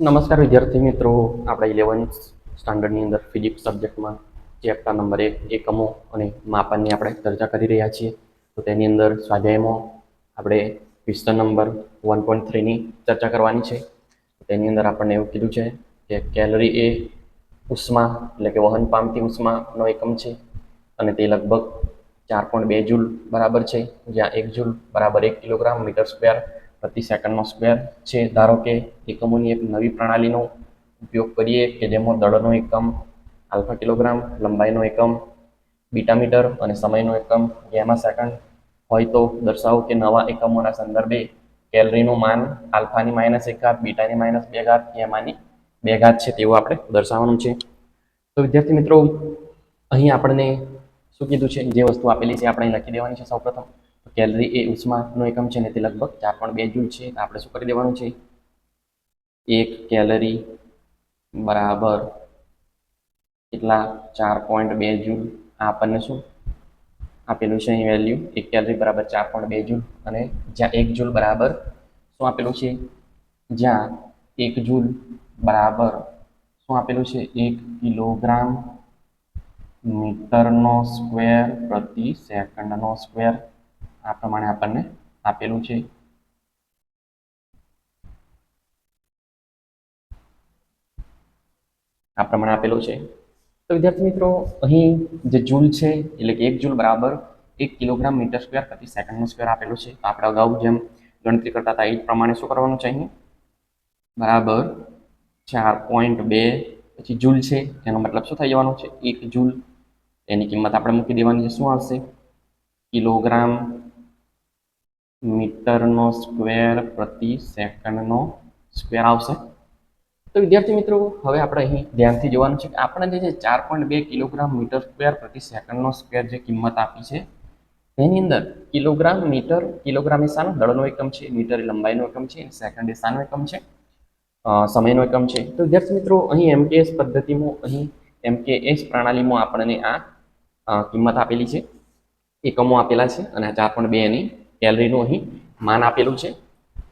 નમસ્કાર વિદ્યાર્થી મિત્રો. આપણે ઇલેવન્થ સ્ટાન્ડર્ડની અંદર ફિઝિક્સ સબ્જેક્ટમાં ચેપ્ટર નંબર એક, એકમો અને માપનની આપણે ચર્ચા કરી રહ્યા છીએ, તો તેની અંદર સ્વાધ્યાયમાં આપણે ક્વેશ્ચન નંબર વન પોઈન્ટ થ્રીની ચર્ચા કરવાની છે. તેની અંદર આપણને એવું કીધું છે કે કેલરી એ ઉષ્મા એટલે કે વહન પામતી ઉષ્માનો એકમ છે અને તે લગભગ ચાર પોઈન્ટ બે જૂલ બરાબર છે. જ્યાં એક જૂલ બરાબર એક કિલોગ્રામ મીટર સ્ક્વેર પ્રતિ સેકન્ડનો સ્ક્વેર છે. ધારો કે એકમોની એક નવી પ્રણાલીનો ઉપયોગ કરીએ કે જેમાં દળનો એકમ, આલ્ફા કિલોગ્રામ, લંબાઈનો એકમ, બીટા મીટર અને સમયનો એકમ. ગેમા સેકન્ડ હોય તો દર્શાવો કે નવા એકમોના સંદર્ભે કેલરીનું માન આલ્ફાની માઇનસ એક ઘાત, બીટાની માઇનસ બે ઘાત ગેમાની બે ઘાત છે તેવું આપણે દર્શાવવાનું છે. તો વિદ્યાર્થી મિત્રો, અહીં આપણને શું કીધું છે? જે વસ્તુ આપેલી છે આપણે લખી દેવાની છે સૌપ્રથમ. કેલરી એ ઉષ્માનો એકમ છે ને તે લગભગ ચાર પણ બે જૂલ છે. આપણે શું કરી દેવાનું છે? એક કેલરી બરાબર કેટલા ચાર પોઈન્ટ બે જૂલ આપણને શું? આપેલું છે અહીં વેલ્યુ. એક કેલરી બરાબર ચાર પોઈન્ટ બે જૂલ અને જ્યાં એક જૂલ બરાબર શું આપેલું છે? જ્યાં એક જૂલ બરાબર શું આપેલું છે? એક કિલોગ્રામ મીટરનો સ્ક્વેર પ્રતિ સેકન્ડનો સ્ક્વેર. આ પ્રમાણે આપણને આપેલું છે. આ પ્રમાણે આપેલું છે. તો વિદ્યાર્થી મિત્રો, અહીં જે જૂલ છે, એટલે કે એક જૂલ બરાબર એક કિલોગ્રામ મીટર સ્ક્વેર પ્રતિ સેકન્ડનો સ્ક્વેર આપેલું છે. તો આપણે અગાઉ જેમ ગણતરી કરતા હતા એ પ્રમાણે શું કરવાનું છે અહીં બરાબર ચાર પોઈન્ટ બે પછી જૂલ છે એનો મતલબ શું થઈ જવાનું છે? એક જૂલ. એની કિંમત આપણે મૂકી દેવાની છે. શું આવશે? કિલોગ્રામ મીટરનો સ્ક્વેર પ્રતિ સેકન્ડનો સ્ક્વેર આવશે. તો વિદ્યાર્થી મિત્રો, હવે આપણે અહીં ધ્યાનથી જોવાનું છે કે આપણે જે છે ચાર પોઈન્ટ બે કિલોગ્રામ મીટર સ્ક્વેર પ્રતિ સેકન્ડનો સ્ક્વેર જે કિંમત આપી છે તેની અંદર કિલોગ્રામ મીટર, કિલોગ્રામ એ શાનો? દળનો એકમ છે, મીટર એ લંબાઈનો એકમ છે સેકન્ડ એ શાનો એકમ છે સમયનો એકમ છે. તો વિદ્યાર્થી મિત્રો, અહીં એમકેએસ પદ્ધતિમાં, અહીં એમકેએસ પ્રણાલીમાં આપણને આ કિંમત આપેલી છે. એકમો આપેલા છે અને આ ચાર પોઈન્ટ બે એની કેલરીનું અહીં માન આપેલું છે.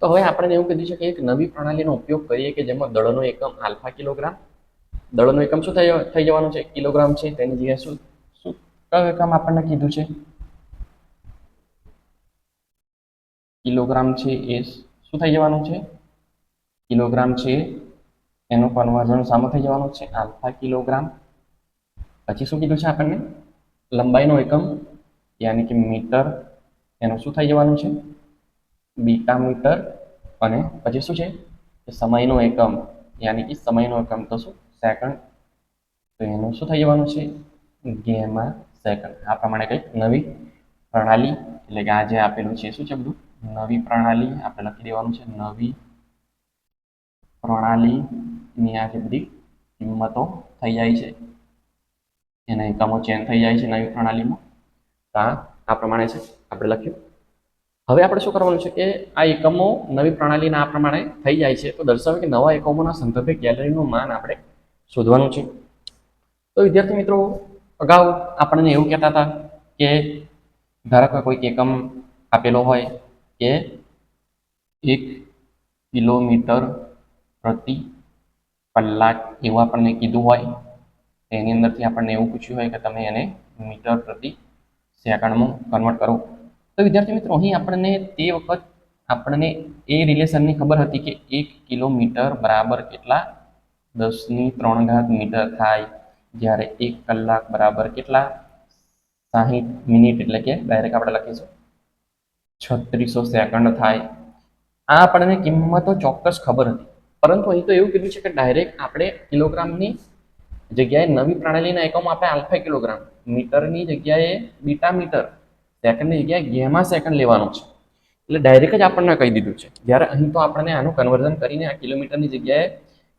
તો હવે આપણે એવું કીધું છે કે નવી પ્રણાલીનો ઉપયોગ કરીએ કે જેમાં દળનો એકમ આલ્ફા કિલોગ્રામ, દળનો એકમ શું થઈ થઈ જવાનું છે? કિલોગ્રામ છે. તેની જગ્યાએ શું શું, કયો એકમ આપણને કીધું છે? કિલોગ્રામ છે એ શું થઈ જવાનું છે? કિલોગ્રામ છે એનું કન્વર્ઝન સામો થઈ જવાનું છે. Alpha kilogram. પછી શું કીધું છે આપણને? લંબાઈનો એકમ, યાની કે મીટર એનું શું થઈ જવાનું છે? બીટા મીટર અને પછી શું છે? સમયનો એકમ. યાની કે સમયનો એકમ તો શું? સેકન્ડ. તો એનું શું થઈ જવાનું છે? Gamma second. આ પ્રમાણે કંઈક નવી પ્રણાલી, એટલે કે આ જે આપેલું છે શું છે બધું? નવી પ્રણાલી આપણે લખી દેવાનું છે. નવી પ્રણાલીની આ જે બધી કિંમતો થઈ જાય છે. એના એકમો ચેન્જ થઈ જાય છે નવી પ્રણાલીમાં. તો આ પ્રમાણે છે. આપણે લખ્યું હવે આપણે શું કરવાનું છે કે આ એકમો નવી પ્રણાલીના આ પ્રમાણે થઈ જાય છે, તો દર્શાવે કે નવા એકમોના સંદર્ભે ગેલેરીનું માન આપણે શોધવાનું છે. તો વિદ્યાર્થી મિત્રો, અગાઉ આપણને એવું કહેતા હતા કે ધારો કે કોઈક એકમ આપેલો હોય કે એક કિલોમીટર પ્રતિ કલાક એવું આપણને કીધું હોય એની અંદરથી આપણને એવું પૂછ્યું હોય કે તમે એને મીટર પ્રતિ સેકન્ડમાં કન્વર્ટ કરો. તો વિદ્યાર્થી મિત્રો, અહીં આપણને તે વખત આપણને એ રિલેશનની ખબર હતી કે એક કિલોમીટર બરાબર કેટલા? દસની ત્રણ ઘાત મીટર થાય જ્યારે એક કલાક બરાબર કેટલા? સાહીઠ મિનિટ એટલે કે ડાયરેક્ટ આપણે લખીશું. છત્રીસો સેકન્ડ થાય. આ આપણને કિંમતો ચોક્કસ ખબર હતી. પરંતુ અહીં તો એવું કીધું છે કે ડાયરેક્ટ આપણે કિલોગ્રામની જગ્યાએ નવી પ્રણાલીના એકમ આપણે આલ્ફા કિલોગ્રામ. મીટરની જગ્યાએ બીટા મીટર. સેકન્ડની જગ્યાએ ગેમા સેકન્ડ લેવાનું છે. એટલે ડાયરેક્ટ જ આપણને કહી દીધું છે. જ્યારે અહીં તો આપણને આનું કન્વર્ઝન કરીને આ કિલોમીટરની જગ્યાએ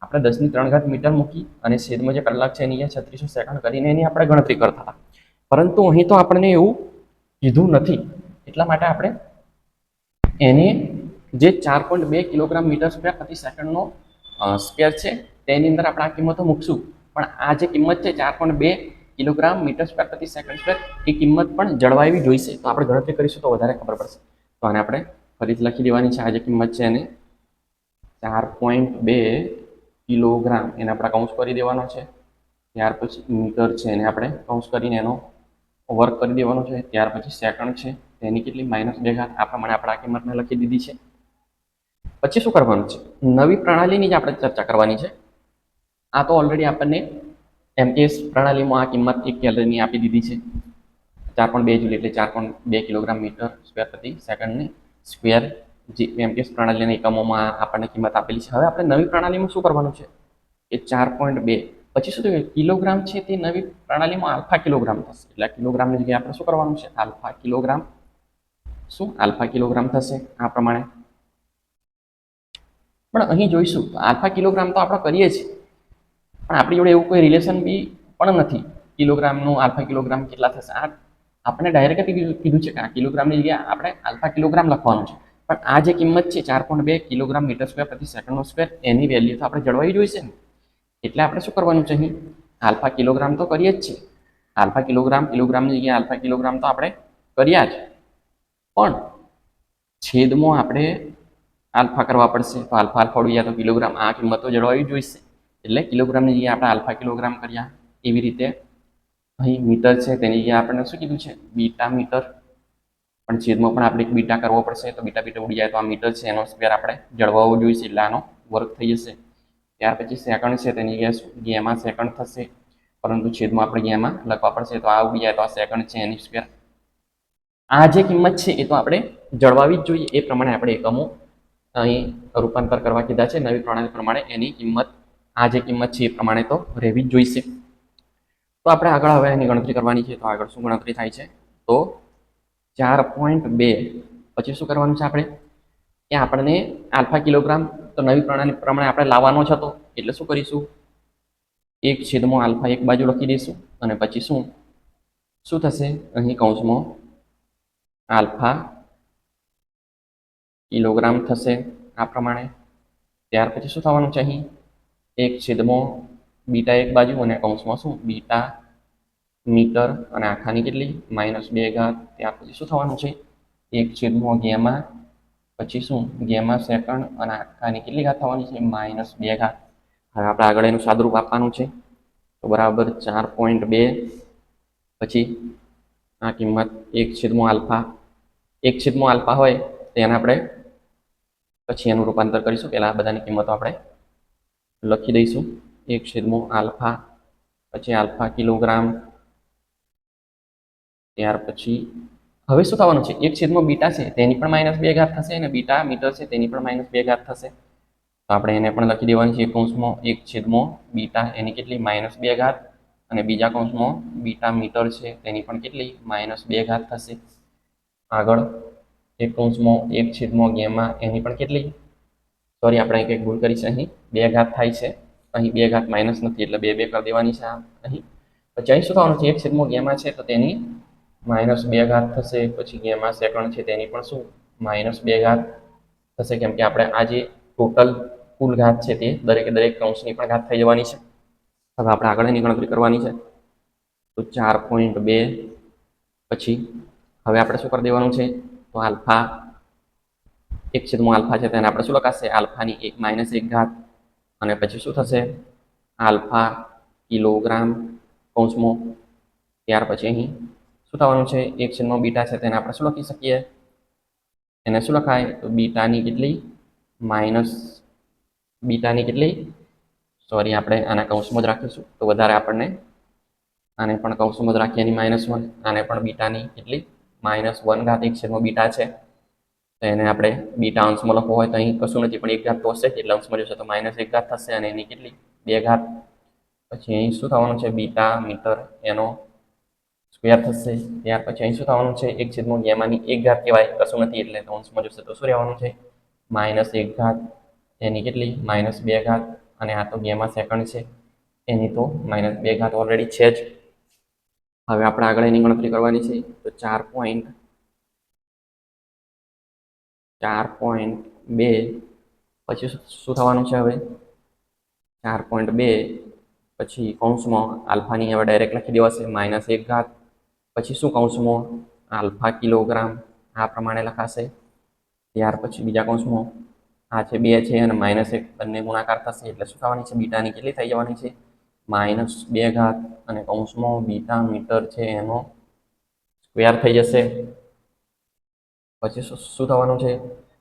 આપણે દસની ત્રણ ઘાત મીટર મૂકી અને છેદમાં જે કલાક છે એની છત્રીસો સેકન્ડ કરીને એની આપણે ગણતરી કરતા હતા. પરંતુ અહીં તો આપણને એવું કીધું નથી. એટલા માટે આપણે એને જે ચાર પોઈન્ટ બે કિલોગ્રામ મીટર સ્ક્વેર પ્રતિ સેકન્ડનો સ્ક્વેર છે, તેની અંદર આપણે આ કિંમતો મૂકશું. પણ આ જે કિંમત છે, ચાર પોઈન્ટ બે કિલોગ્રામ મીટર સ્ક્વેર પ્રતિ સેકન્ડ સ્ક્વેર એ કિંમત પણ જળવાવી જોઈશે. તો આપણે ગણતરી કરીશું તો વધારે ખબર પડશે. તો આને આપણે ફરીથી લખી દેવાની છે. આ જે કિંમત છે એને ચાર પોઈન્ટ બે કિલોગ્રામ એને આપણે કાઉન્સ કરી દેવાનો છે. ત્યાર પછી મીટર છે એને આપણે કાઉન્સ કરીને એનો વર્ક કરી દેવાનો છે. ત્યાર પછી સેકન્ડ છે. તેની કેટલી? માઇનસ બે ઘાત. આ પ્રમાણે આપણે આ કિંમતને લખી દીધી છે. પછી શું કરવાનું છે? નવી પ્રણાલીની જ આપણે ચર્ચા કરવાની છે. આ તો ઓલરેડી આપણને એમટીએસ પ્રણાલીમાં આ કિંમત એક કેલરીની આપી દીધી છે. ચાર પોઈન્ટ બે જુલ એટલે ચાર પોઈન્ટ બે કિલોગ્રામ મીટર સ્ક્વેર પ્રતિ સેકન્ડની સ્ક્વેર જે એમટીએસ પ્રણાલીના એકમોમાં આપણને કિંમત આપેલી છે. હવે આપણે નવી પ્રણાલીમાં શું કરવાનું છે? એ ચાર પોઈન્ટ બે. પછી શું થયું? કિલોગ્રામ છે તે નવી પ્રણાલીમાં આલ્ફા કિલોગ્રામ થશે. એટલે કિલોગ્રામની જગ્યાએ આપણે શું કરવાનું છે? Alpha kilogram. શું? આલ્ફા કિલોગ્રામ થશે આ પ્રમાણે. પણ અહીં જોઈશું, આલ્ફા કિલોગ્રામ તો આપણે કરીએ છીએ. પણ આપણી જોડે એવું કોઈ રિલેશન બી પણ નથી. કિલોગ્રામનું આલ્ફા કિલોગ્રામ કેટલા થશે? આ આપણે ડાયરેક્ટ કીધું છે કે આ કિલોગ્રામની જગ્યાએ આપણે આલ્ફા કિલોગ્રામ લખવાનું છે. પણ આ જે કિંમત છે, ચાર પોઈન્ટ બે કિલોગ્રામ મીટર સ્ક્વેર પ્રતિ સેકન્ડનો સ્ક્વેર એની વેલ્યુ તો આપણે જળવાઈ જોઈશે ને? એટલે આપણે શું કરવાનું છે અહીં? આલ્ફા કિલોગ્રામ તો કરીએ જ છે. આલ્ફા કિલોગ્રામ, કિલોગ્રામની જગ્યાએ આલ્ફા કિલોગ્રામ તો આપણે કર્યા જ. પણ છેદમાં આપણે આલ્ફા કરવા પડશે. તો આલ્ફા આલ્ફા ઉડી જાય તો કિલોગ્રામ આ કિંમતો જળવાવી જોઈશે. એટલે કિલોગ્રામની જગ્યાએ આપણે આલ્ફા કિલોગ્રામ કર્યા. એવી રીતે અહીં મીટર છે, તેની જગ્યાએ આપણને શું કીધું છે? Beta metre. પણ છેદમાં પણ આપણે એક બીટા કરવો પડશે, તો બીટા બીટા ઉડી જાય તો આ મીટર છે, એનો સ્ક્વેર આપણે જળવાવો જોઈશે, એટલે આનો વર્ક થઈ જશે. ત્યાર પછી સેકન્ડ છે, તેની જગ્યાએ શું? ગેમાં સેકન્ડ થશે. પરંતુ છેદમાં આપણે ગેમાં લખવા પડશે, તો આ ઉડી જાય તો આ સેકન્ડ છે, એની સ્ક્વેર. આ જે કિંમત છે, એ તો આપણે જળવાવી જ જોઈએ. એ પ્રમાણે આપણે એકમો અહીં રૂપાંતર કરવા કીધા છે. નવી પ્રણાલી પ્રમાણે એની કિંમત આ જે કિંમત છે એ પ્રમાણે તો રહેવી જ જોઈશે. તો આપણે આગળ હવે એની ગણતરી કરવાની છે, તો આગળ શું ગણતરી થાય છે? તો ચાર પોઈન્ટ બે, પછી શું કરવાનું છે આપણે? કે આપણને આલ્ફા કિલોગ્રામ તો નવી પ્રણાલી પ્રમાણે આપણે લાવવાનો છે તો એટલે શું કરીશું? એક છેદમાં આલ્ફા એક બાજુ લખી દઈશું, અને પછી શું? શું થશે? અહીં કૌંસમાં આલ્ફા કિલોગ્રામ થશે આ પ્રમાણે. ત્યાર પછી શું થવાનું છે અહીં? એક છેદમાં બીટા એક બાજુ અને કૌંસમાં શું? બીટા મીટર અને આખાની કેટલી? માઇનસ બે ઘાત. ત્યાર પછી શું થવાનું છે? એક છેદમાં ગેમાં પછી શું? ગેમાં સેકન્ડ અને આખાની કેટલી ઘાત થવાની છે? માઇનસ બે ઘાત. હવે આપણે આગળ એનું સાદરૂપ આપવાનું છે. તો બરાબર ચાર પોઈન્ટ બે. પછી આ કિંમત એક છેદમાં આલ્ફા. એક છેદમાં આલ્ફા હોય તેને આપણે પછી એનું રૂપાંતર કરીશું. પહેલાં બધાની કિંમતો આપણે લખી દઈશું. એક છેદમાં આલ્ફા, પછી આલ્ફા કિલોગ્રામ, ત્યાર પછી હવે શું થવાનું છે? એક છેદમાં બીટા છે, તેની પણ માઇનસ બે ઘાત થશે અને બીટા મીટર છે, તેની પણ માઇનસ બે ઘાત થશે. તો આપણે એને પણ લખી દેવાની છે કૌંસમાં એક છેદમાં બીટા, એની કેટલી? માઇનસ બે ઘાત. અને બીજા કૌંસમાં બીટા મીટર છે, તેની પણ કેટલી? માઇનસ બે ઘાત થશે. આગળ એક કૌંસમાં એક છેદમાં ગેમાં, એની પણ કેટલી? સોરી આપણે કંઈક ભૂલ કરી છે અહીં. બે ઘાત થાય છે. અહીં બે ઘાત માઇનસ નથી, એટલે બે બે કરી દેવાની છે અહીં. પછી અહીં શું થવાનું છે? એક છેદમાં ગેમા છે, તો તેની માઇનસ બે ઘાત થશે. પછી ગેમાં સેકન્ડ છે, તેની પણ શું? માઇનસ બે ઘાત થશે. કેમ કે આપણે આ જે ટોટલ કુલ ઘાત છે તે દરેકે દરેક કૌંસની પણ ઘાત થઈ જવાની છે. હવે આપણે આગળની ગણતરી કરવાની છે. તો ચાર પોઈન્ટ બે. પછી હવે આપણે શું કરી દેવાનું છે? તો આલ્ફા એક છેદમાં આલ્ફા છે તેને આપણે શું લખાશે? આલ્ફાની એક માઇનસ એક ઘાત. અને પછી શું થશે? આલ્ફા કિલોગ્રામ કૌંસમાં. ત્યાર પછી અહીં શું થવાનું છે? એક છેદમાં બીટા છે તેને આપણે શું લખી શકીએ? એને શું લખાય? તો બીટાની કેટલી? માઇનસ બીટાની કેટલી? સોરી આપણે આના કૌંસમાં જ રાખીશું. તો વધારે આપણને આને પણ કૌંસમાં જ રાખીએ એની માઇનસ વન આને પણ બીટાની કેટલી? માઇનસ વન ઘાત એક છેદમાં બીટા છે. તો એને આપણે બીટા અંશમાં લખવો હોય તો અહીં કશું નથી, પણ એક ઘાત તો હશે. એટલે અંશમાં જશે તો માઇનસ એક ઘાત થશે અને એની કેટલી? બે ઘાત. પછી અહીં શું થવાનું છે? બીટા મીટર એનો સ્ક્વેર થશે. ત્યાર પછી અહીં શું થવાનું છે? એક છેદમાં ગેમાની એક ઘાત કહેવાય. કશું નથી, એટલે અંશમાં જશે. તો શું રહેવાનું છે? માઇનસ એક ઘાત. એની કેટલી? માઇનસ બે ઘાત. અને આ તો ગેમા સેકન્ડ છે. એની તો માઇનસ બે ઘાત ઓલરેડી છે જ. હવે આપણે આગળ એની ગણતરી કરવાની છે. તો ચાર પોઈન્ટ ચાર પોઈન્ટ બે. પછી શું થવાનું છે હવે? ચાર પોઈન્ટ બે. પછી કૌંસમાં આલ્ફાની હવે ડાયરેક્ટ લખી દેવાશે, માઇનસ એક ઘાત. પછી શું કૌંસમાં? Alpha kilogram. આ પ્રમાણે લખાશે. ત્યાર પછી બીજા કૌંસમાં આ છે, બે છે અને માઇનસ એક બંને ગુણાકાર થશે. એટલે શું થવાની છે? બીટાની કેટલી થઈ જવાની છે? માઇનસ બે ઘાત અને કૌંસમાં બીટા મીટર છે એનો સ્ક્વેર થઈ જશે. પછી શું થવાનું છે?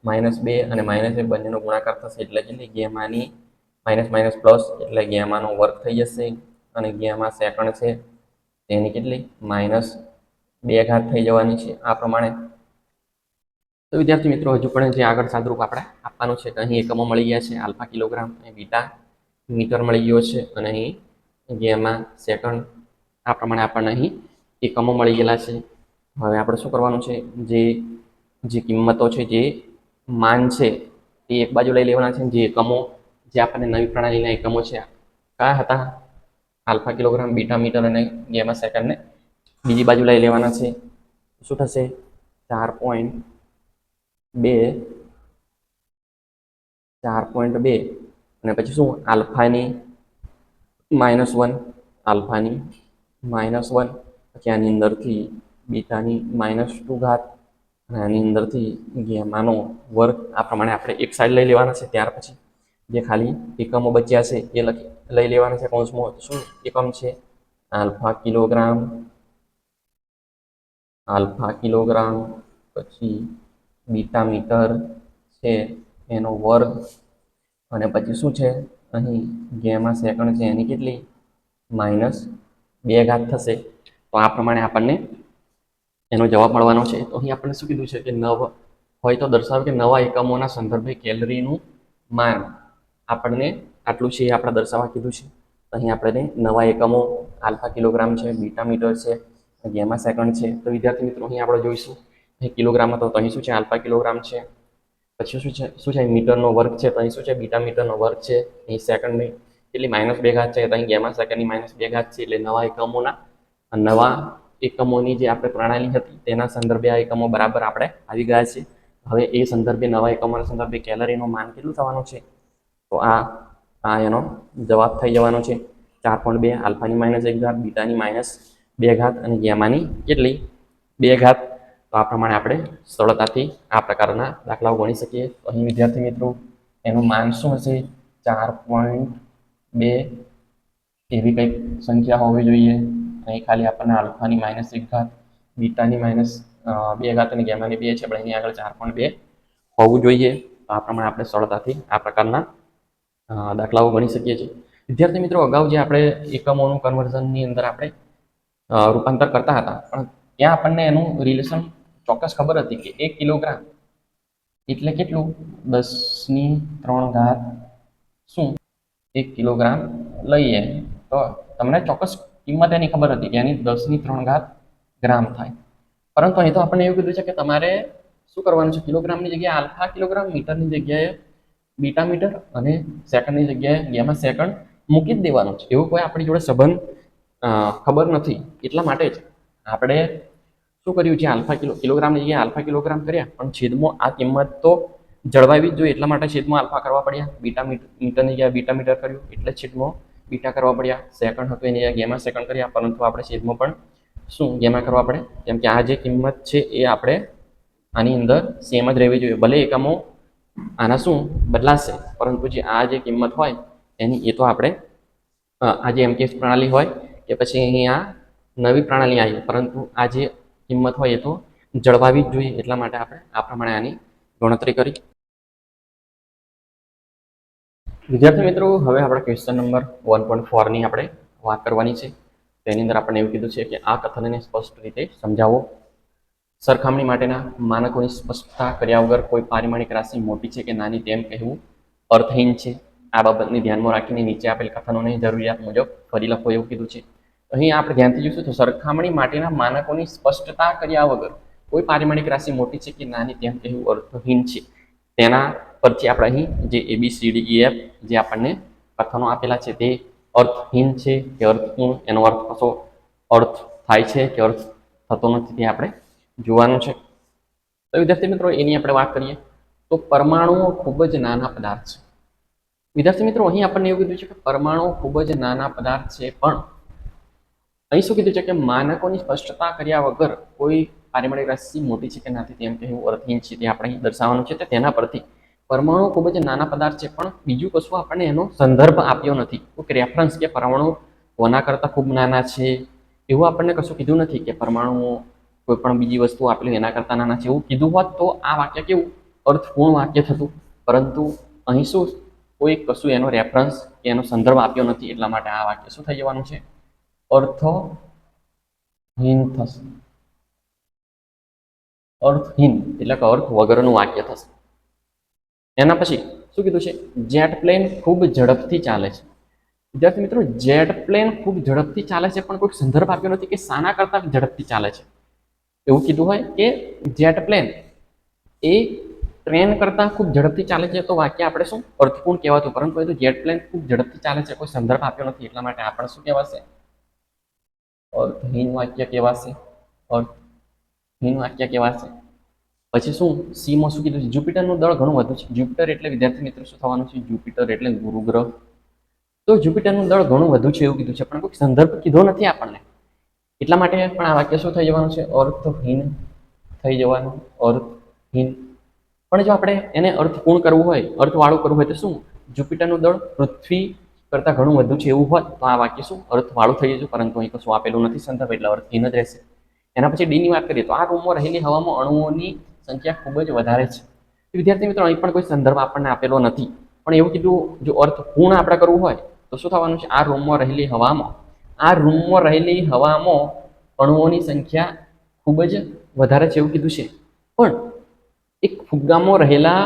માઇનસ બે અને માઇનસ એક બંનેનો ગુણાકાર થશે એટલે કેટલી ગેમાની માઇનસ માઇનસ પ્લસ એટલે ગેમાનો વર્ગ થઈ જશે અને ગેમા સેકન્ડ છે. તેની કેટલી? માઇનસ બે ઘાત થઈ જવાની છે આ પ્રમાણે. તો વિદ્યાર્થી મિત્રો, હજુ પણ જે આગળ સાદરૂપ આપણે આપવાનું છે કે અહીં એકમો મળી ગયા છે. આલ્ફા કિલોગ્રામ અને બીટા મીટર મળી ગયો છે અને અહીં ગેમા સેકન્ડ આ પ્રમાણે આપણને અહીં એકમો મળી ગયેલા છે. હવે આપણે શું કરવાનું છે? જે જે કિંમતો છે, જે માન છે, એ એક બાજુ લઈ લેવાના છે. જે એકમો જે આપણને નવી પ્રણાલીના એકમો છે કયા હતા? આલ્ફા કિલોગ્રામ, બીટા મીટર અને ગેમા સેકન્ડને બીજી બાજુ લઈ લેવાના છે. શું થશે? ચાર પોઈન્ટ બે, ચાર પોઈન્ટ બે. અને પછી શું? આલ્ફાની માઇનસ વન, આલ્ફાની માઇનસ વન. પછી આની અંદરથી બીટાની માઇનસ ટુ ઘાત. અને આની અંદરથી ગેમાનો વર્ગ આ પ્રમાણે આપણે એક સાઈડ લઈ લેવાના છે, ત્યાર પછી જે ખાલી એકમો બચ્યા છે એ લખી, લઈ લેવાના છે કૌંસમાં. શું એકમ છે? આલ્ફા કિલોગ્રામ આલ્ફા કિલોગ્રામ, પછી બીટા મીટર છે એનો વર્ગ, અને પછી શું છે? અહીં ગેમા સેકન્ડ છે એની કેટલી? માઇનસ બે ઘાત થશે. તો આ પ્રમાણે આપણને એનો જવાબ મળવાનો છે. તો અહીં આપણને શું કીધું છે કે નવ હોય તો દર્શાવે કે નવા એકમોના સંદર્ભે કેલરીનું માન આપણને આટલું છે એ આપણે દર્શાવવા કીધું છે. અહીં આપણે નવા એકમો, આલ્ફા કિલોગ્રામ છે, બીટા મીટર છે, ગેમા સેકન્ડ છે. તો વિદ્યાર્થી મિત્રો, અહીં આપણે જોઈશું. અહીં કિલોગ્રામ હતો તો અહીં શું છે? આલ્ફા કિલોગ્રામ છે. પછી શું છે? શું છે? મીટરનો વર્ગ છે. તો અહીં શું છે? બીટા મીટરનો વર્ગ છે. અહીં સેકન્ડની એટલે માઇનસ બે ઘાત છે. તો અહીં ગેમા સેકન્ડની માઇનસ બે ઘાત છે. એટલે નવા એકમોના નવા એકમોની જે આપણે પ્રણાલી હતી, તેના સંદર્ભે આ એકમો બરાબર આપણે આવી ગયા છે. હવે એ સંદર્ભે નવા એકમોના સંદર્ભે કેલરીનું માન કેટલું થવાનું છે? તો આ આ એનો જવાબ થઈ જવાનો છે. ચાર પોઈન્ટ બે આલ્ફાની માઇનસ એક ઘાત, બીટાની માઇનસ બે ઘાત અને ગેમાની કેટલી? બે ઘાત. તો આ પ્રમાણે આપણે સરળતાથી આ પ્રકારના દાખલાઓ ગણી શકીએ. અહીં વિદ્યાર્થી મિત્રો, એનું માન શું હશે? ચાર પોઈન્ટ બે. એવી કંઈક સંખ્યા હોવી જોઈએ. અહીં ખાલી આપણને આલ્ફાની માઇનસ એક ઘાત, બીટાની માઇનસ બે ઘાત અને ગેમાની બે છે. પણ એની આગળ ચાર પોઈન્ટ બે હોવું જોઈએ. તો આ પ્રમાણે આપણે સરળતાથી આ પ્રકારના દાખલાઓ ગણી શકીએ છીએ. વિદ્યાર્થી મિત્રો, અગાઉ જે આપણે એકમોનું કન્વર્ઝનની અંદર આપણે રૂપાંતર કરતા હતા, પણ ત્યાં આપણને એનું રિલેશન ચોક્કસ ખબર હતી કે એક કિલોગ્રામ એટલે કેટલું? દસની ત્રણ ઘાત શું? એક કિલોગ્રામ લઈએ તો તમને ચોક્કસ કિંમત એની ખબર હતી કે એની દસની ત્રણ ઘાત ગ્રામ થાય. પરંતુ અહીં તો આપણને એવું કીધું છે કે તમારે શું કરવાનું છે? કિલોગ્રામની જગ્યાએ આલ્ફા કિલોગ્રામ, મીટરની જગ્યાએ બીટા મીટર અને સેકન્ડની જગ્યાએ ગેમા સેકન્ડ મૂકી જ દેવાનું છે. એવું કોઈ આપણી જોડે સંબંધ ખબર નથી. એટલા માટે જ આપણે શું કર્યું છે? આલ્ફા કિલો, કિલોગ્રામની જગ્યાએ આલ્ફા કિલોગ્રામ કર્યા. પણ છેદમાં આ કિંમત તો જળવાવી જ જોઈએ. એટલા માટે છેદમાં આલ્ફા કરવા પડ્યા. બીટા મીટર મીટરની જગ્યાએ બીટા મીટર કર્યું. એટલે છેદમાં બીટા કરવા પડ્યા સેકન્ડ હતું એની જગ્યાએ ગેમા સેકન્ડ કર્યા, પરંતુ આપણે છેદમાં પણ શું ગેમા કરવા પડે? કેમ કે આ જે કિંમત છે એ આપણે આની અંદર સેમ જ રહેવી જોઈએ. ભલે એકમો આના શું બદલાશે, પરંતુ જે આ જે કિંમત હોય, એની એ તો આપણે આ જે એમકેએસ પ્રણાલી હોય, કે પછી અહીંયા નવી પ્રણાલી આવી, પરંતુ આ જે કિંમત હોય એ તો જળવાવી જ જોઈએ, એટલા માટે આપણે આ પ્રમાણે આની ગણતરી કરી. વિદ્યાર્થી મિત્રો, હવે આપણે ક્વેશ્ચન નંબર વન પોઈન્ટ ફોરની આપણે વાત કરવાની છે. તેની અંદર આપણને એવું કીધું છે કે આ કથનને સ્પષ્ટ રીતે સમજાવો. સરખામણી માટેના માનકોની સ્પષ્ટતા કર્યા વગર કોઈ પારિમાણિક રાશિ મોટી છે કે નાની તેમ કહેવું અર્થહીન છે. આ બાબતને ધ્યાનમાં રાખીને નીચે આપેલ કથનોને જરૂરિયાત મુજબ ફરી લખો એવું કીધું છે. અહીં આપણે ધ્યાનથી જોઈશું તો સરખામણી માટેના માનકોની સ્પષ્ટતા કર્યા વગર કોઈ પારિમાણિક રાશિ મોટી છે કે નાની તેમ કહેવું અર્થહીન છે. તેના પરથી આપણે અહીં જે A B C D F જે આપણને કથનો આપેલા છે તે અર્થહીન છે કે અર્થપૂર્ણ, એનો અર્થ કશો અર્થ થાય છે કે અર્થ થતો નથી તે આપણે જોવાનું છે. તો વિદ્યાર્થી મિત્રો, એની આપણે વાત કરીએ તો પરમાણુઓ ખૂબ જ નાના પદાર્થ છે. વિદ્યાર્થી મિત્રો, અહીં આપણને એવું કીધું છે કે પરમાણુઓ ખૂબ જ નાના પદાર્થ છે, પણ અહીં શું કીધું છે કે માનકોની સ્પષ્ટતા કર્યા વગર કોઈ પારિમાણિક રાશિ મોટી છે કે નથી તેમ કહેવું અર્થહીન છે તે આપણે અહીં દર્શાવવાનું છે તેના પરથી પરમાણુ ખૂબ જ નાના પદાર્થ છે, પણ બીજું કશું આપણને એનો સંદર્ભ આપ્યો નથી. કોઈક રેફરન્સ કે પરમાણુ કોના કરતાં ખૂબ નાના છે, એવું આપણને કશું કીધું નથી કે પરમાણુઓ કોઈ પણ બીજી વસ્તુ આપેલી એના કરતાં નાના છે. એવું કીધું હોત તો આ વાક્ય કેવું? અર્થપૂર્ણ વાક્ય થતું. પરંતુ અહીં શું કોઈ કશું એનો રેફરન્સ કે એનો સંદર્ભ આપ્યો નથી એટલા માટે આ વાક્ય શું થઈ જવાનું છે? અર્થહીન થશે. અર્થહીન એટલે કે અર્થ વગરનું વાક્ય થશે. એના પછી શું કીધું છે? જેટ પ્લેન ખૂબ ઝડપથી ચાલે છે. વિદ્યાર્થી મિત્રો, જેટ પ્લેન ખૂબ ઝડપથી ચાલે છે પણ કોઈ સંદર્ભ આપ્યો નથી કે શાના કરતાં ઝડપથી ચાલે છે. એવું કીધું હોય કે જેટ પ્લેન એ ટ્રેન કરતાં ખૂબ ઝડપથી ચાલે છે તો વાક્ય આપણે શું? અર્થપૂર્ણ કહેવાતું પરંતુ એ તો જેટ પ્લેન ખૂબ ઝડપથી ચાલે છે, કોઈ સંદર્ભ આપ્યો નથી. એટલા માટે આપણે શું કહેવાશે? અર્થહીન વાક્ય કહેવાશે. અર્થહીન વાક્ય કહેવાશે. પછી શું? સીમાં શું કીધું છે? જુપિટરનું દળ ઘણું વધુ છે. જુપિટર એટલે વિદ્યાર્થી મિત્રો શું થવાનું છે? જુપિટર એટલે ગુરુ ગ્રહ તો જુપિટરનું દળ ઘણું વધુ છે એવું કીધું છે. પણ કોઈ સંદર્ભ કીધો નથી આપણને. એટલા માટે પણ આ વાક્ય શું થઈ જવાનું છે? અર્થહીન થઈ જવાનું. અર્થહીન. પણ જો આપણે એને અર્થપૂર્ણ કરવું હોય, અર્થવાળું કરવું હોય તો શું? જુપિટરનું દળ પૃથ્વી કરતાં ઘણું વધુ છે એવું હોત તો આ વાક્ય શું? અર્થવાળું થઈ જશે, પરંતુ અહીં કશું આપેલું નથી સંદર્ભ, એટલે અર્થહીન જ રહેશે. એના પછી ડીની વાત કરીએ તો આ રૂમમાં રહેલી હવામાં અણુઓની સંખ્યા ખૂબ જ વધારે છે. વિદ્યાર્થી મિત્રો, અહીં પણ કોઈ સંદર્ભ આપણને આપેલો નથી. પણ એવું કીધું, જો અર્થ પૂર્ણ આપણે કરવું હોય, તો શું થવાનું છે? આ રૂમમાં રહેલી હવામાં. આ રૂમમાં રહેલી હવામાં અણુઓની સંખ્યા ખૂબ જ વધારે છે એવું કીધું છે. પણ એક ફુગ્ગામાં રહેલા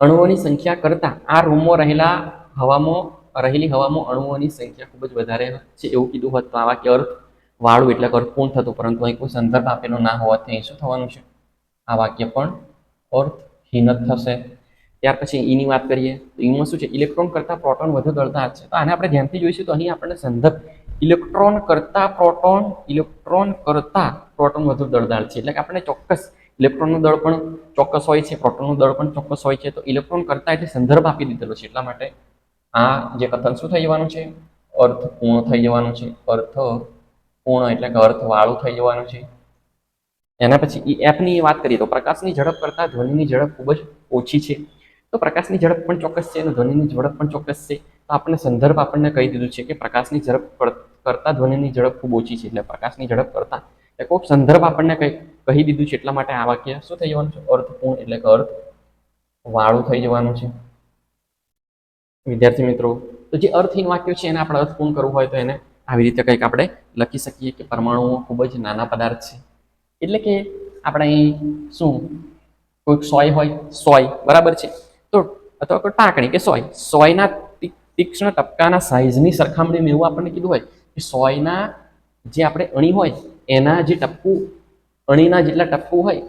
અણુઓની સંખ્યા કરતાં આ રૂમમાં રહેલા હવામાં, રહેલી હવામાં અણુઓની સંખ્યા ખૂબ જ વધારે છે એવું કીધું હોત તો આ વાક્ય અર્થ વાળું એટલે અર્થ પૂર્ણ થતું, પરંતુ અહીં કોઈ સંદર્ભ આપેલો ના હોવાથી શું થવાનું છે? આ વાક્ય પણ અર્થહીન જ થશે. ત્યાર પછી ઈની વાત કરીએ, તો ઈમાં શું છે? ઇલેક્ટ્રોન કરતાં પ્રોટોન વધુ દળતા છે. તો આને આપણે ધ્યાનથી જોઈશું, તો અહીં આપણને સંદર્ભ, ઇલેક્ટ્રોન કરતાં પ્રોટોન, ઇલેક્ટ્રોન કરતાં પ્રોટોન વધુ દળદાર છે. એટલે કે આપણે ચોક્કસ ઇલેક્ટ્રોનનું દળ પણ ચોક્કસ હોય છે, પ્રોટોનનું દળ પણ ચોક્કસ હોય છે. તો ઇલેક્ટ્રોન કરતાં એટલે સંદર્ભ આપી દીધેલો છે. એટલા માટે આ જે કથન શું થઈ જવાનું છે? અર્થપૂર્ણ થઈ જવાનું છે. અર્થ પૂર્ણ એટલે કે અર્થવાળું થઈ જવાનું છે. એના પછી એ એપની વાત કરીએ તો પ્રકાશની ઝડપ કરતાં ધ્વનિની ઝડપ ખૂબ જ ઓછી છે. તો પ્રકાશની ઝડપ પણ ચોક્કસ છે અને ધ્વનિની ઝડપ પણ ચોક્કસ છે. તો આપણને સંદર્ભ આપણને કહી દીધું છે કે પ્રકાશની ઝડપ કર- કરતાં ધ્વનિની ઝડપ ખૂબ ઓછી છે એટલે પ્રકાશની ઝડપ કરતાં. એટલે કોઈ સંદર્ભ આપણને કહી કહી દીધું છે એટલા માટે આ વાક્ય શું થઈ જવાનું છે? અર્થપૂર્ણ એટલે કે અર્થ વાળું થઈ જવાનું છે. વિદ્યાર્થી મિત્રો, તો જે અર્થહીન વાક્યો છે એને આપણે અર્થપૂર્ણ કરવું હોય તો એને આવી રીતે કંઈક આપણે લખી શકીએ કે પરમાણુઓ ખૂબ જ નાના પદાર્થ છે. એટલે કે આપણે અહીં શું? કોઈક સોય હોય? સોય. બરાબર છે? તો અથવા કોઈ ટાંકણી કે સોય. સોયના તીક્ષ્ણ ટપકાના સાઇઝની સરખામણીમાં એવું આપણને કીધું હોય કે સોયના જે આપણે અણી હોય, એના જે ટપકું, અણીના જેટલા ટપકું હોય,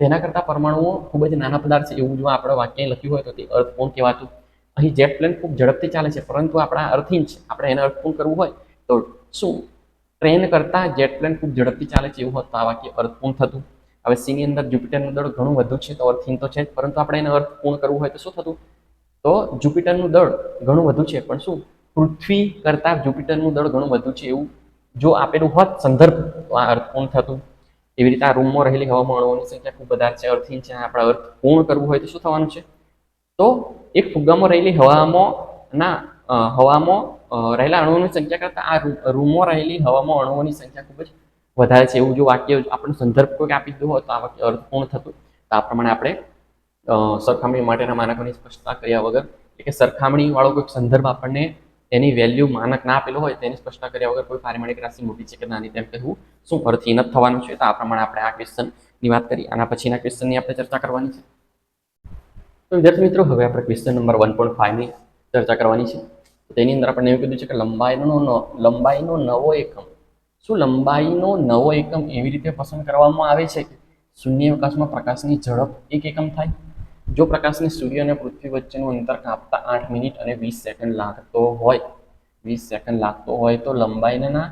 તેના કરતાં પરમાણુઓ ખૂબ જ નાના પદાર્થ છે. એવું જો આપણે વાક્ય લખ્યું હોય તો તે અર્થપૂર્ણ કહેવાતું. અહીં જેટ પ્લેન ખૂબ ઝડપથી ચાલે છે, પરંતુ આપણા અર્થહીન છે. આપણે એને અર્થપૂર્ણ કરવું હોય તો શું? ટ્રેન કરતાં જેટ પ્લેન ખૂબ ઝડપથી ચાલે છે એવું હોત આ વાક્ય અર્થપૂર્ણ થતું. હવે સીની અંદર જુપિટરનું દળ ઘણું વધુ છે, તો અર્થહીન તો છે જ, પરંતુ આપણે એને અર્થ પૂર્ણ કરવું હોય તો શું થતું? તો જુપિટરનું દળ ઘણું વધુ છે, પણ શું? પૃથ્વી કરતાં જુપિટરનું દળ ઘણું વધુ છે એવું જો આપેલું હોત સંદર્ભ, તો આ અર્થપૂર્ણ થતું. એવી રીતે આ રૂમમાં રહેલી હવામાં અણુઓની સંખ્યા ખૂબ વધારે છે, અર્થહીન છે આપણે અર્થ પૂર્ણ કરવું હોય તો શું થવાનું છે? તો એક ફુગ્ગામાં રહેલી હવામાં ના હવામાં રહેલા અણુઓની સંખ્યા કરતાં આ રૂ- રૂમમાં રહેલી હવામાં અણુઓની સંખ્યા ખૂબ જ વધારે છે. એવું જો વાક્ય આપણને સંદર્ભ કોઈ આપી દીધું હોય તો આ વાક્ય અર્થપૂર્ણ થતું. તો આ પ્રમાણે આપણે સરખામણી માટેના માનકોની સ્પષ્ટતા કર્યા વગર, એટલે કે સરખામણી વાળો કોઈ સંદર્ભ આપણને એની વેલ્યુ માનક ના આપેલો હોય તેની સ્પષ્ટતા કર્યા વગર કોઈ પારિમાણિક રાશિ મોટી છે કે નાની તેમ કહેવું શું અર્થહીન જ થવાનું છે? તો આ પ્રમાણે આપણે આ ક્વેશ્ચનની વાત કરી આના પછીના ક્વેશ્ચનની આપણે ચર્ચા કરવાની છે. તો વિદ્યાર્થી મિત્રો, હવે આપણે ક્વેશ્ચન નંબર વન પોઈન્ટ ફાઈવની ચર્ચા કરવાની છે. તેની અંદર આપણને એવું કીધું છે કે લંબાઈનો લંબાઈનો નવો એકમ. શું લંબાઈનો નવો એકમ એવી રીતે પસંદ કરવામાં આવે છે કે શૂન્યાવકાશમાં પ્રકાશની ઝડપ એક એકમ થાય? જો પ્રકાશને સૂર્ય અને પૃથ્વી વચ્ચેનું અંતર કાપતા આઠ મિનિટ અને વીસ સેકન્ડ લાગતો હોય, વીસ સેકન્ડ લાગતો હોય તો લંબાઈના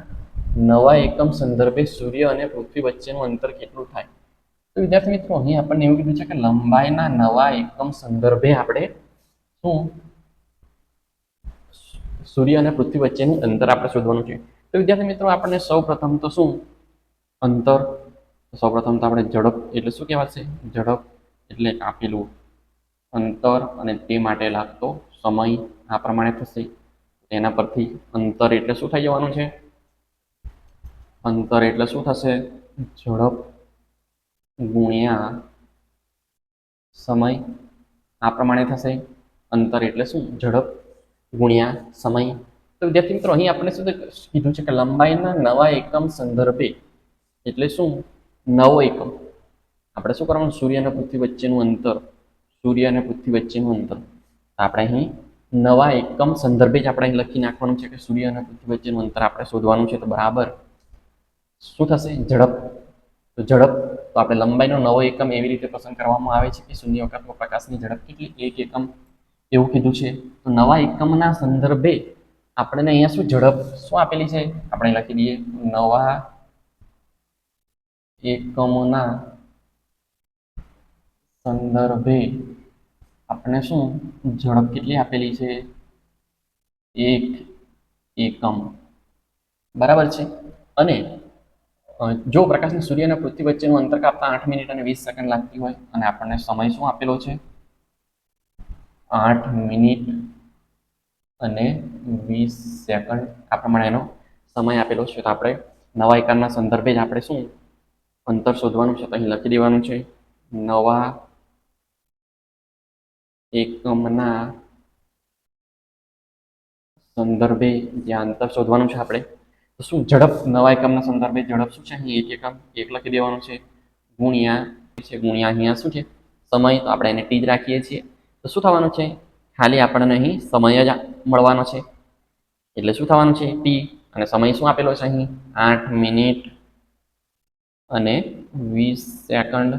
નવા એકમ સંદર્ભે સૂર્ય અને પૃથ્વી વચ્ચેનું અંતર કેટલું થાય? તો વિદ્યાર્થી મિત્રો, અહીં આપણને એવું કીધું છે કે લંબાઈના નવા એકમ સંદર્ભે આપણે શું સૂર્ય અને પૃથ્વી વચ્ચેનું અંતર આપણે શોધવાનું છે. તો વિદ્યાર્થી મિત્રો, આપણને સૌ પ્રથમ તો શું? અંતર. સૌ પ્રથમ તો આપણે ઝડપ, એટલે શું કહેવાશે? ઝડપ, એટલે આપેલું અંતર અને તે માટે લાગતો સમય આ પ્રમાણે થશે. એના પરથી અંતર એટલે શું થઈ જવાનું છે? અંતર એટલે શું થશે? ઝડપ ગુણ્યા સમય આ પ્રમાણે થશે. અંતર એટલે શું? ઝડપ. ગુણ્યા, સમય. તો વિદ્યાર્થી મિત્રો, અહીં આપણે શું કીધું છે કે લંબાઈના નવા એકમ સંદર્ભે એટલે શું? નવો એકમ. આપણે શું કરવાનું? સૂર્ય અને પૃથ્વી વચ્ચેનું અંતર. સૂર્ય અને પૃથ્વી વચ્ચેનું અંતર. આપણે અહીં નવા એકમ સંદર્ભે જ આપણે અહીં લખી નાખવાનું છે કે સૂર્ય અને પૃથ્વી વચ્ચેનું અંતર આપણે શોધવાનું છે. તો બરાબર. શું થશે? ઝડપ. તો ઝડપ. તો આપણે લંબાઈનો નવો એકમ એવી રીતે પસંદ કરવામાં આવે છે કે શૂન્ય વખતમાં પ્રકાશની ઝડપ કેટલી? એક એકમ એવું કીધું છે. તો નવા એકમના સંદર્ભે આપણને અહીંયા શું ઝડપ શું આપેલી છે? આપણે લખી દઈએ. નવા એકમોના સંદર્ભે આપણને શું ઝડપ કેટલી આપેલી છે? એક એકમ. બરાબર છે? અને જો પ્રકાશની સૂર્ય અને પૃથ્વી વચ્ચેનું અંતર કાપતા આઠ મિનિટ અને વીસ સેકન્ડ લાગતી હોય, અને આપણને સમય શું આપેલો છે? આઠ મિનિટ અને વીસ સેકન્ડ આ પ્રમાણે એનો સમય આપેલો છે. તો આપણે નવા એકમના સંદર્ભે જ આપણે શું અંતર શોધવાનું છે? તો અહીં લખી દેવાનું છે, નવા એકમના સંદર્ભે જે અંતર શોધવાનું છે આપણે, તો શું ઝડપ નવા એકમના સંદર્ભે ઝડપ શું છે? અહીં એક એકમ, એક લખી દેવાનું છે, ગુણ્યા છે ગુણ્યા અહીંયા શું છે? સમય, તો આપણે એને ટી જ રાખીએ છીએ. તો શું થવાનું છે? ખાલી આપણને અહીં સમય જ મળવાનો છે. એટલે શું થવાનું છે? ટી અને સમય શું આપેલો છે અહીં? આઠ મિનિટ અને વીસ સેકન્ડ.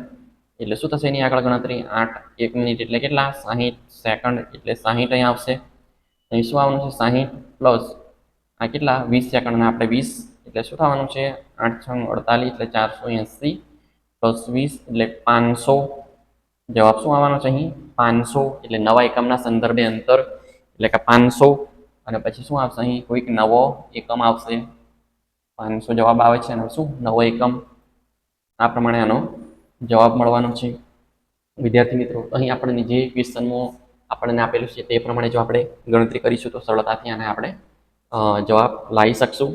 એટલે શું થશે એની આગળ ગણતરી? આઠ, એક મિનિટ એટલે કેટલા? સાહીઠ સેકન્ડ એટલે સાહીઠ અહીં આવશે. અહીં શું આવવાનું છે? સાહીઠ પ્લસ આ કેટલા? વીસ સેકન્ડ આપણે વીસ. એટલે શું થવાનું છે? આઠ છ અડતાલીસ એટલે ચારસો એંસી પ્લસ વીસ એટલે પાંચસો. જવાબ શું આવવાનો છે અહીં? પાંચસો, એટલે નવા એકમના સંદર્ભે અંતર, એટલે કે પાંચસો. અને પછી શું આવશે અહીં? કોઈક નવો એકમ આવશે. પાંચસો જવાબ આવે છે, અને શું? નવો એકમ. આ પ્રમાણે આનો જવાબ મળવાનો છે. વિદ્યાર્થી મિત્રો, અહીં આપણને જે ક્વેશ્ચનમાં આપણને આપેલું છે તે પ્રમાણે જો આપણે ગણતરી કરીશું તો સરળતાથી આને આપણે જવાબ લાવી શકશું.